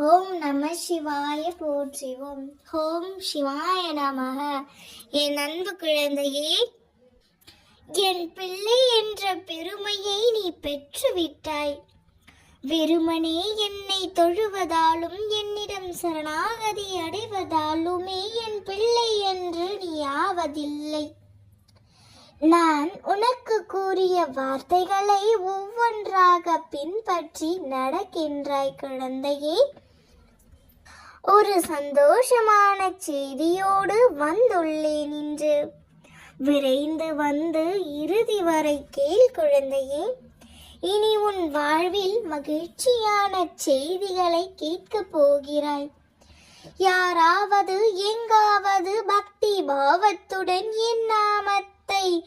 ஓம் நம சிவாய போற்றிவோம். ஓம் சிவாய நமக. என் அன்பு குழந்தையே என் பிள்ளை என்ற பெருமையை நீ பெற்றுவிட்டாய். வெறுமனே என்னை தொழுவதாலும் என்னிடம் சரணாகதி அடைவதாலுமே என் பிள்ளை என்று நீ ஆவதில்லை. நான் உனக்கு கூறிய வார்த்தைகளை ஒவ்வொன்றாக பின்பற்றி நடக்கின்றாய் குழந்தையே. ஒரு சந்தோஷமான செய்தியோடு வந்துள்ளேன் இன்று விரைந்து வந்து இறுதி வரை கேள் குழந்தையே. இனி உன் வாழ்வில் மகிழ்ச்சியான செய்திகளை கேட்கப் போகிறாய். யாராவது எங்காவது பக்தி பாவத்துடன் என் நாமத்தை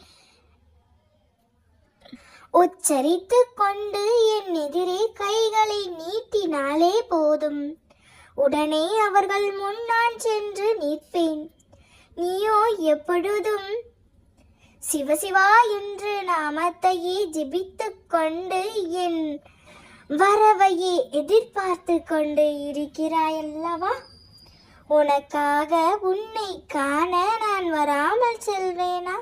உச்சரித்து கொண்டு என் எதிரே கைகளை நீட்டினாலே போதும். உடனே அவர்கள் முன் நான் சென்று நிற்பேன். நீயோ எப்பொழுதும்? சிவசிவா என்று நாமத்தையே ஜிபித்து கொண்டு என் வரவையே எதிர்பார்த்து கொண்டு இருக்கிறாயல்லவா? உனக்காக உன்னை காண நான் வராமல் செல்வேனா?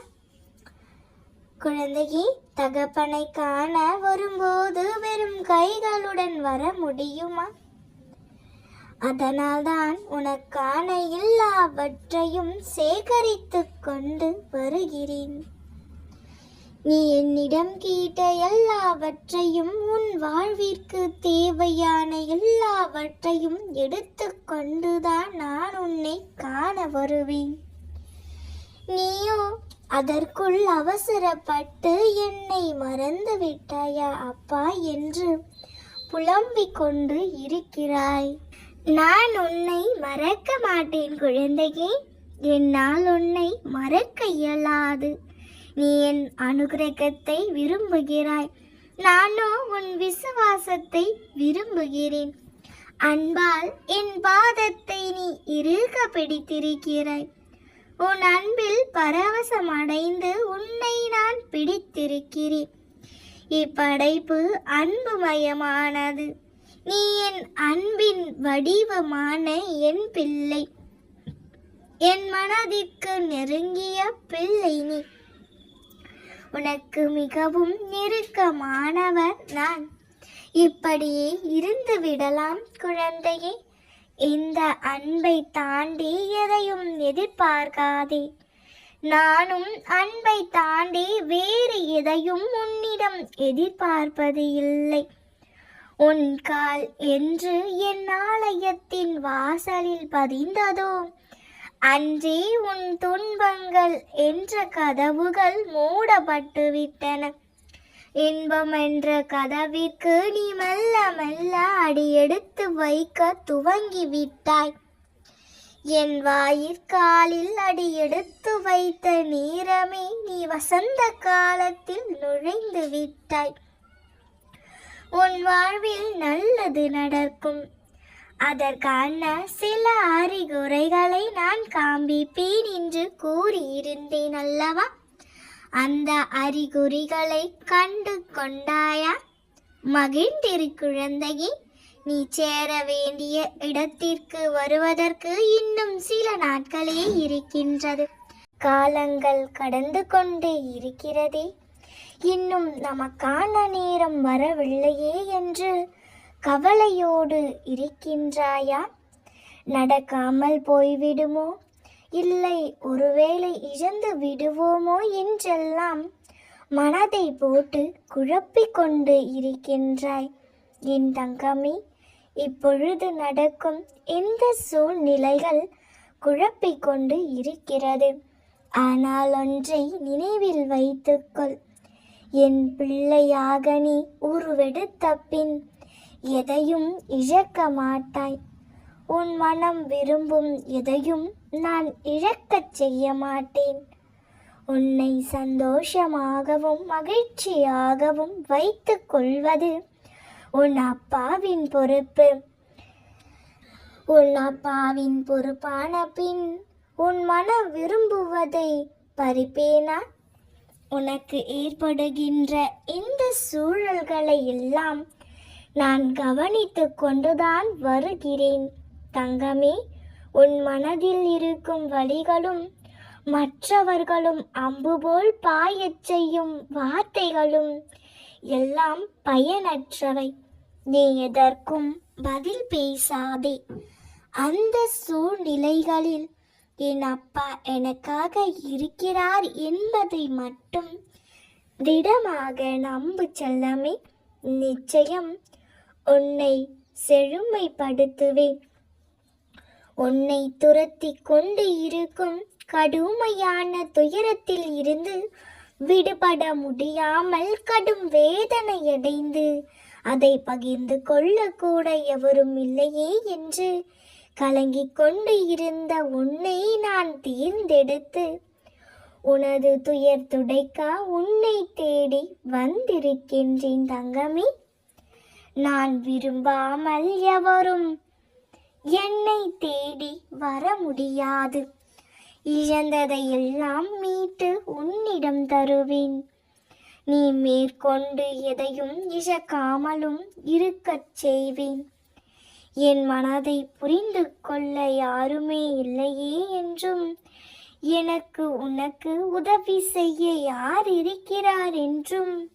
குழந்தையே தகப்பனை காண வரும்போது வெறும் கைகளுடன் வர முடியுமா? அதனால்தான் உனக்கான எல்லாவற்றையும் சேகரித்துக் கொண்டு வருகிறேன். நீ என்னிடம் கேட்ட எல்லாவற்றையும் உன் வாழ்விற்கு தேவையான எல்லாவற்றையும் எடுத்துக்கொண்டுதான் நான் உன்னை காண வருவேன். நீயோ அதற்குள் அவசரப்பட்டு என்னை மறந்து விட்டாயா அப்பா என்று புலம்பிக் கொண்டு இருக்கிறாய். நான் உன்னை மறக்க மாட்டேன் குழந்தையே. என்னால் உன்னை மறக்க இயலாது. நீ என் அனுகிரகத்தை விரும்புகிறாய். நானோ உன் விசுவாசத்தை விரும்புகிறேன். அன்பால் என் பாதத்தை நீ இறுக பிடித்திருக்கிறாய். உன் அன்பில் பரவசம் அடைந்து உன்னை நான் பிடித்திருக்கிறேன். இப்படைப்பு அன்புமயமானது. நீ என் அன்பின் வடிவமான என் பிள்ளை. என் மனதிற்கு நெருங்கிய பிள்ளை நீ. உனக்கு மிகவும் நெருக்கமானவர் நான். இப்படியே இருந்து விடலாம் குழந்தையே. இந்த அன்பை தாண்டி எதையும் எதிர்பார்க்காதே. நானும் அன்பை தாண்டி வேறு எதையும் உன்னிடம் எதிர்பார்ப்பது இல்லை. உன் கால் என்று என் ஆலயத்தின் வாசலில் பதிந்ததோ? அன்றே உன் துன்பங்கள் என்ற கதவுகள் மூடப்பட்டு விட்டன இன்பம் என்ற கதவிற்கு நீ மெல்ல மெல்ல அடியெடுத்து வைக்க துவங்கி விட்டாய் என் வாயிற்காலில் அடியெடுத்து வைத்த நேரமே நீ வசந்த காலத்தில் நுழைந்து விட்டாய். உன் வாழ்வில் நல்லது நடக்கும். அதற்கான சில அறிகுறைகளை நான் காண்பிப்பேன் என்று கூறியிருந்தேன் அல்லவா? அந்த அறிகுறிகளை கண்டு கொண்டாயா? மகிழ்ந்திரு குழந்தையே நீ சேர வேண்டிய இடத்திற்கு வருவதற்கு இன்னும் சில நாட்களே இருக்கின்றது. காலங்கள் கடந்து கொண்டே இருக்கிறதே. இன்னும் நமக்கான நேரம் வரவில்லையே என்று கவலையோடு இருக்கின்றாயா? நடக்காமல் போய்விடுமோ? இல்லை ஒருவேளை இழந்து விடுவோமோ என்றெல்லாம் மனதை போட்டு குழப்பிக்கொண்டு இருக்கின்றாய். என் தங்கமே இப்பொழுது நடக்கும் எந்த சூழ்நிலைகள் குழப்பிக்கொண்டு இருக்கிறது? ஆனால் ஒன்றை நினைவில் வைத்துக்கொள் என் பிள்ளையாக நீ உருவெடுத்த பின் எதையும் இழக்க மாட்டாய். உன் மனம் விரும்பும் எதையும் நான் இழக்கச் செய்ய மாட்டேன். உன்னை சந்தோஷமாகவும் மகிழ்ச்சியாகவும் வைத்துக் கொள்வது உன் அப்பாவின் பொறுப்பு. உன் அப்பாவின் பொறுப்பான பின் உன் மனம் விரும்புவதை பறிப்பேனா? உனக்கு ஏற்படுகின்ற இந்த சூழல்களை எல்லாம் நான் கவனித்து கொண்டுதான் வருகிறேன். தங்கமே உன் மனதில் இருக்கும் வழிகளும் மற்றவர்களும் அம்பு போல் பாயச் செய்யும் வார்த்தைகளும் எல்லாம் பயனற்றவை. நீ எதற்கும் பதில் பேசாதே. அந்த சூழ்நிலைகளில் என் அப்பா எனக்காக இருக்கிறார் என்பதை மட்டும் திடமாக நம்பு செல்லமே. நிச்சயம் உன்னை செழுமைப்படுத்துவேன். உன்னை துரத்தி கொண்டு இருக்கும் கடுமையான துயரத்தில் இருந்து விடுபட முடியாமல் கடும் வேதனையடைந்து அதை பகிர்ந்து கொள்ளக்கூட எவரும் இல்லையே என்று கலங்கிக் கொண்டு இருந்த உன்னை நான் தேர்ந்தெடுத்து உனது துயர் துடைக்க உன்னை தேடி வந்திருக்கின்றேன் தங்கமே. நான் விரும்பாமல் எவரும் என்னை தேடி வர முடியாது. இழந்ததை எல்லாம் மீட்டு உன்னிடம் தருவேன். நீ மேற்கொண்டு எதையும் இழக்காமலும் இருக்கச் செய்வேன். என் மனதை புரிந்து கொள்ள யாருமே இல்லையே என்றும் எனக்கு உனக்கு உதவி செய்ய யார் இருக்கிறார் என்றும்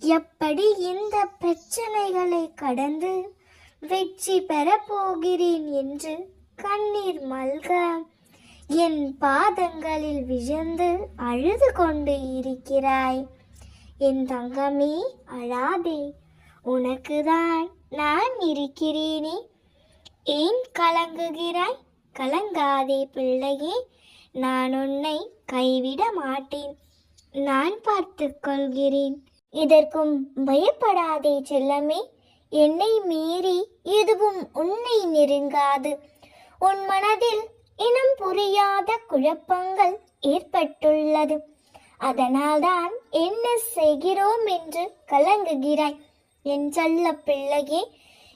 எப்படி இந்த பிரச்சனைகளை கடந்து வெற்றி பெறப் போகிறேன் என்று கண்ணீர் மல்க என் பாதங்களில் விழுந்து அழுது கொண்டு இருக்கிறாய். என் தங்கமே அழாதே உனக்குதான் நான் இருக்கிறேனே. ஏன் கலங்குகிறாய்? கலங்காதே பிள்ளையே. நான் உன்னை கைவிட மாட்டேன். நான் பார்த்து கொள்கிறேன். இதற்கும் பயப்படாதே செல்லமே. என்னை மீறி எதுவும் உன்னை நெருங்காது. உன் மனதில் இனம் புரியாத குழப்பங்கள் ஏற்பட்டுள்ளது. அதனால்தான் என்ன செய்கிறோம் என்று கலங்குகிறாய். என் செல்ல பிள்ளையே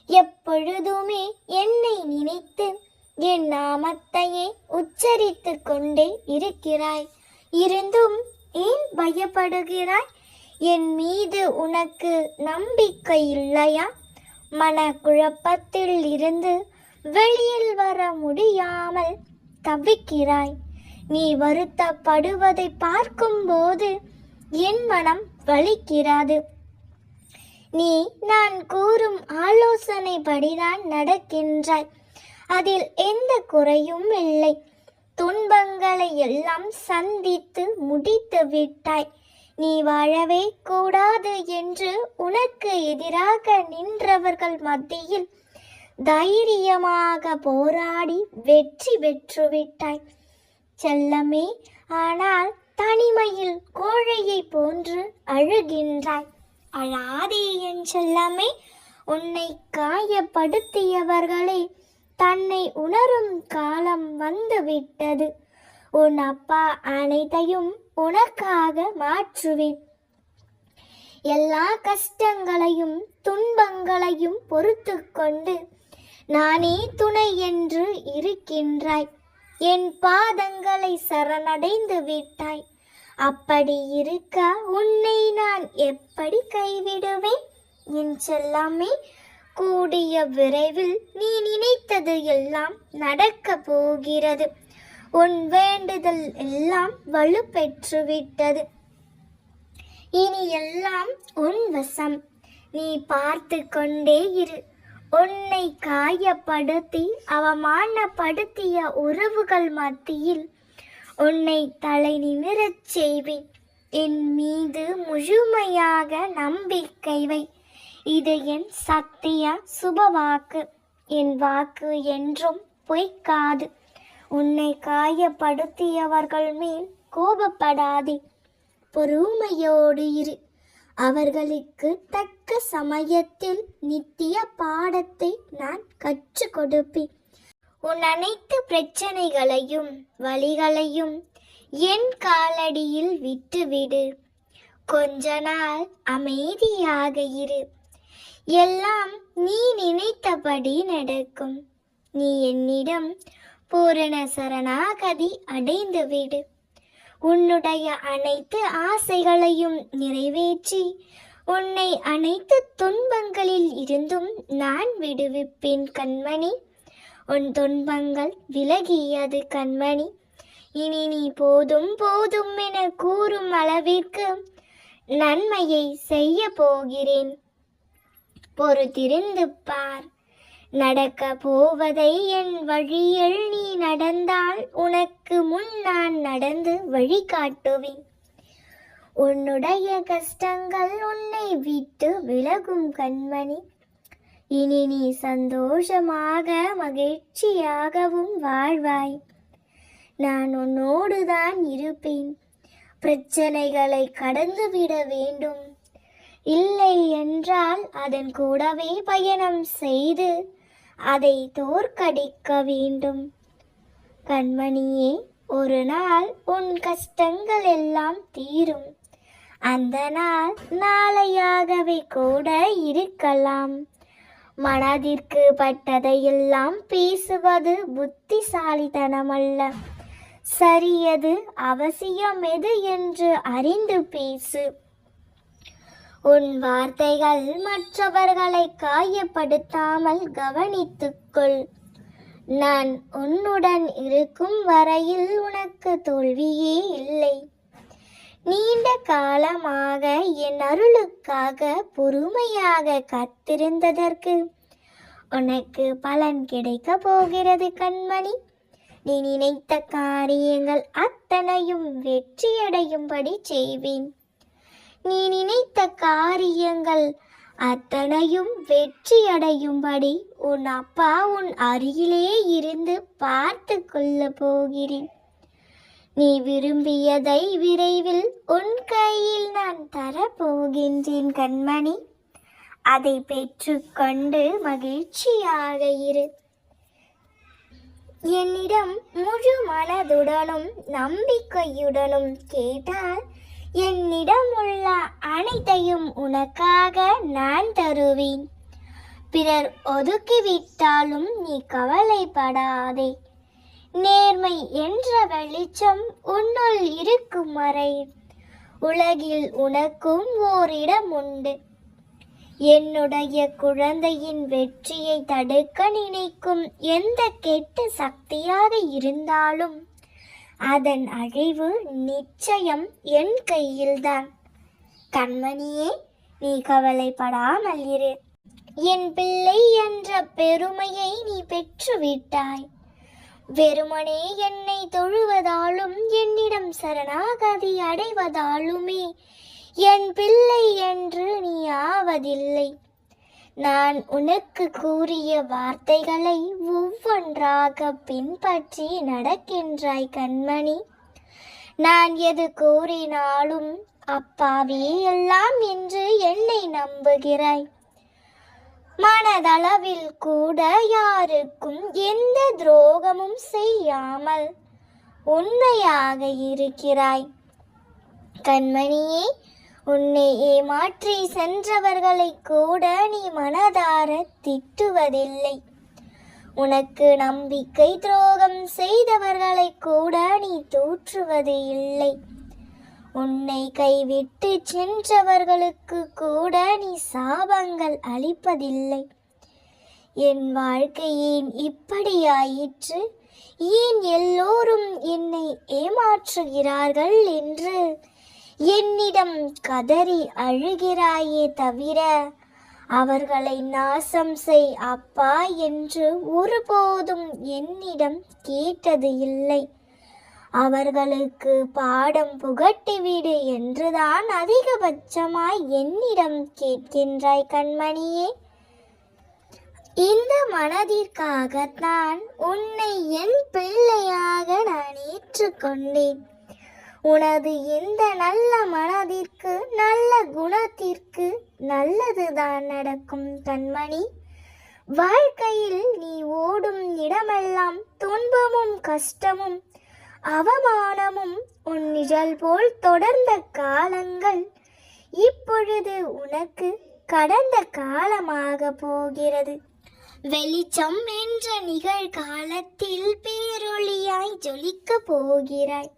எப்பொழுதுமே என்னை நினைத்து என் நாமத்தையே உச்சரித்து கொண்டே இருக்கிறாய். இருந்தும் ஏன் பயப்படுகிறாய்? என் மீது உனக்கு நம்பிக்கை இல்லையா? மனக்குழப்பத்தில் இருந்து வெளியில் வர முடியாமல் தவிக்கிறாய். நீ வருத்தப்படுவதை பார்க்கும்போது என் மனம் வலிக்கிறது. நீ நான் கூறும் ஆலோசனைப்படிதான் நடக்கின்றாய். அதில் எந்த குறையும் இல்லை. துன்பங்களை எல்லாம் சந்தித்து முடித்து விட்டாய். நீ வாழவே கூடாது என்று உனக்கு எதிராக நின்றவர்கள் மத்தியில் தைரியமாக போராடி வெற்றி பெற்று விட்டாய். செல்லமே ஆனால் தனிமையில் கோழையை போன்று அழுகின்றாய். அழாதே என் செல்லமே உன்னை காயப்படுத்தியவர்களே தன்னை உணரும் காலம் வந்துவிட்டது. உன் அப்பா அனைத்தையும் உனக்காக மாற்றுவேன். எல்லா கஷ்டங்களையும் துன்பங்களையும் பொறுத்து கொண்டு நானே துணை என்று இருக்கின்றாய். என் பாதங்களை சரணடைந்து விட்டாய். அப்படி இருக்க? உன்னை நான் எப்படி கைவிடுவேன்? என் செல்லாமே கூடிய விரைவில் நீ நினைத்தது எல்லாம் நடக்க போகிறது. உன் வேண்டுதல் எல்லாம் வலுப்பெற்றுவிட்டது இனி எல்லாம் உன் வசம். நீ பார்த்து கொண்டே இரு. உன்னை காயப்படுத்தி அவமானப்படுத்திய உறவுகள் மத்தியில் உன்னை தலை நிமிரச் செய்வேன். என் மீது முழுமையாக நம்பிக்கை வை. இது என் சத்திய சுபவாக்கு. என் வாக்கு என்றும் பொய்க்காது. உன்னை காயப்படுத்தியவர்கள் மேல் கோபப்படாதே. பொறுமையோடு இரு. அவர்களுக்கு தக்க சமயத்தில் நித்திய பாடத்தை நான் கற்றுக் கொடுப்பேன். உன் அனைத்து பிரச்சனைகளையும் வழிகளையும் என் காலடியில் விட்டுவிடு. கொஞ்ச நாள் அமைதியாக இரு. எல்லாம் நீ நினைத்தபடி நடக்கும். நீ என்னிடம் பூரண சரணாகதி அடைந்து விடு உன்னுடைய அனைத்து ஆசைகளையும் நிறைவேற்றி உன்னை அனைத்து துன்பங்களில் இருந்தும் நான் விடுவிப்பேன் கண்மணி. உன் துன்பங்கள் விலகியது கண்மணி. இனி நீ போதும் போதும் என கூறும் அளவிற்கு நன்மையை செய்ய போகிறேன். பொறுத்திருந்து பார். நடக்க போவதை என் வழியில் நீ நடந்தால் உனக்கு முன் நான் நடந்து வழிகாட்டுவேன். உன்னுடைய கஷ்டங்கள் உன்னை விட்டு விலகும் கண்மணி. இனி நீ சந்தோஷமாக மகிழ்ச்சியாகவும் வாழ்வாய். நான் உன்னோடுதான் இருப்பேன். பிரச்சனைகளை கடந்துவிட வேண்டும். இல்லை என்றால் அதன் கூடவே பயணம் செய்து அதை தோற்கடிக்க வேண்டும். கண்மணியே ஒரு நாள் உன் கஷ்டங்கள் எல்லாம் தீரும். அந்த நாள் நாளையாகவே கூட இருக்கலாம். மனதிற்கு பட்டதையெல்லாம் பேசுவது புத்திசாலித்தனமல்ல. சரியது அவசியம் எது என்று அறிந்து பேசு. உன் வார்த்தைகள் மற்றவர்களை காயப்படுத்தாமல் கவனித்துக்கொள். நான் உன்னுடன் இருக்கும் வரையில் உனக்கு தோல்வியே இல்லை. நீண்ட காலமாக என் அருளுக்காக பொறுமையாக காத்திருந்ததற்கு உனக்கு பலன் கிடைக்க போகிறது கண்மணி. நீ நினைத்த காரியங்கள் அத்தனையும் வெற்றியடையும்படி செய்வேன். நீ நினைத்த காரியங்கள் அத்தனையும் வெற்றியடையும்படி உன் அப்பா உன் அருகிலே இருந்து பார்த்து கொள்ள போகிறேன். நீ விரும்பியதை விரைவில் உன் கையில் நான் தரப்போகின்றேன் கண்மணி. அதை பெற்றுக்கொண்டு மகிழ்ச்சியாக இரு. என்னிடம் முழு மனதுடனும் நம்பிக்கையுடனும் கேட்டால் என்னிடம் உள்ள அனைத்தையும் உனக்காக நான் தருவேன். பிறர் ஒதுக்கிவிட்டாலும் நீ கவலைப்படாதே. நேர்மை என்ற வெளிச்சம் உன்னுள் இருக்கும் வரை உலகில் உனக்கும் ஓரிடம் உண்டு என்னுடைய குழந்தையின் வெற்றியை தடுக்க நினைக்கும் எந்த கெட்ட சக்தியாக இருந்தாலும் அதன் அழிவு நிச்சயம் என் கையில்தான். கண்மணியே நீ கவலைப்படாமல் இரு. என் பிள்ளை என்ற பெருமையை நீ பெற்றுவிட்டாய். வெறுமனே என்னை தொழுவதாலும் என்னிடம் சரணாகதி அடைவதாலுமே என் பிள்ளை என்று நீ ஆவதில்லை. நான் உனக்கு கூறிய வார்த்தைகளை ஒவ்வொன்றாக பின்பற்றி நடக்கின்றாய் கண்மணி. நான் எது கூறினாலும் அப்பாவே எல்லாம் என்று என்னை நம்புகிறாய். மனதளவில் கூட யாருக்கும் எந்த துரோகமும் செய்யாமல் உண்மையாக இருக்கிறாய். கண்மணியே உன்னை ஏமாற்றி சென்றவர்களை கூட நீ மனதார திட்டுவதில்லை. உனக்கு நம்பிக்கை துரோகம் செய்தவர்களை கூட நீ தூற்றுவது இல்லை உன்னை கைவிட்டு சென்றவர்களுக்கு கூட நீ சாபங்கள் அளிப்பதில்லை. என் வாழ்க்கை ஏன் இப்படியாயிற்று. ஏன் எல்லோரும் என்னை ஏமாற்றுகிறார்கள் என்று? என்னிடம் கதறி அழுகிறாயே தவிர அவர்களை நாசம் செய் அப்பா என்று ஒருபோதும் என்னிடம் கேட்டது இல்லை. அவர்களுக்கு பாடம் புகட்டிவிடு என்றுதான் அதிகபட்சமாய் என்னிடம் கேட்கின்றாய் கண்மணியே. இந்த மனதிற்காகத்தான் உன்னை என் பிள்ளையாக நான் ஏற்றுக்கொண்டேன். உனது இந்த நல்ல மனதிற்கு நல்ல குணத்திற்கு நல்லதுதான் நடக்கும் கண்மணி. வாழ்க்கையில் நீ ஓடும் இடமெல்லாம் துன்பமும் கஷ்டமும் அவமானமும் உன் நிழல் போல் தொடர்ந்த காலங்கள் இப்பொழுது உனக்கு கடந்த காலமாக போகிறது. வெளிச்சம் என்ற நிகழ்காலத்தில் பேரொளியாய் ஜொலிக்க போகிறாய்.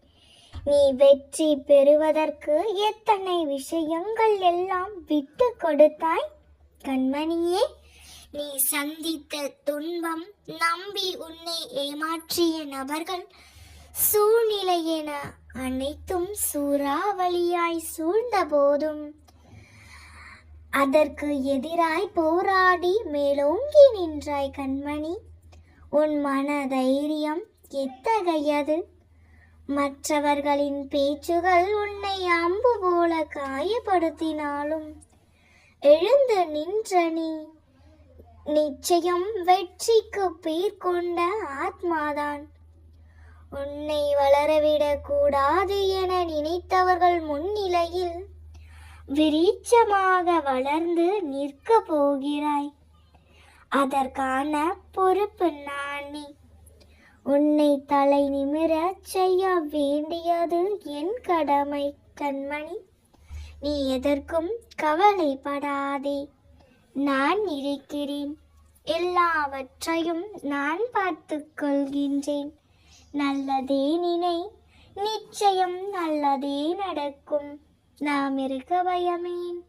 நீ வெற்றி பெறுவதற்கு எத்தனை விஷயங்கள் எல்லாம் விட்டு கொடுத்தாய்? கண்மணியே நீ சந்தித்த துன்பம் நம்பி உன்னை ஏமாற்றிய நபர்கள் சூழ்நிலை என அனைத்தும் சூறாவளியாய் சூழ்ந்த போதும் அதற்கு எதிராய் போராடி மேலோங்கி நின்றாய் கண்மணி. உன் மன தைரியம் எத்தகையது? மற்றவர்களின் பேச்சுகள் உன்னை அம்பு போல காயப்படுத்தினாலும் எழுந்து நின்ற நீ நிச்சயம் வெற்றிக்கு பேர் கொண்ட ஆத்மாதான். உன்னை வளரவிடக் கூடாது என நினைத்தவர்கள் முன்னிலையில் விரீச்சமாக வளர்ந்து நிற்க போகிறாய். அதற்கான பொறுப்பு நான் நீ. உன்னை தலை நிமிர செய்ய வேண்டியது என் கடமை கண்மணி. நீ எதற்கும் கவலைப்படாதே. நான் இருக்கிறேன். எல்லாவற்றையும் நான் பார்த்து கொள்கின்றேன். நல்லதே நினை. நிச்சயம் நல்லதே நடக்கும். நாம் இருக்க பயமேன்.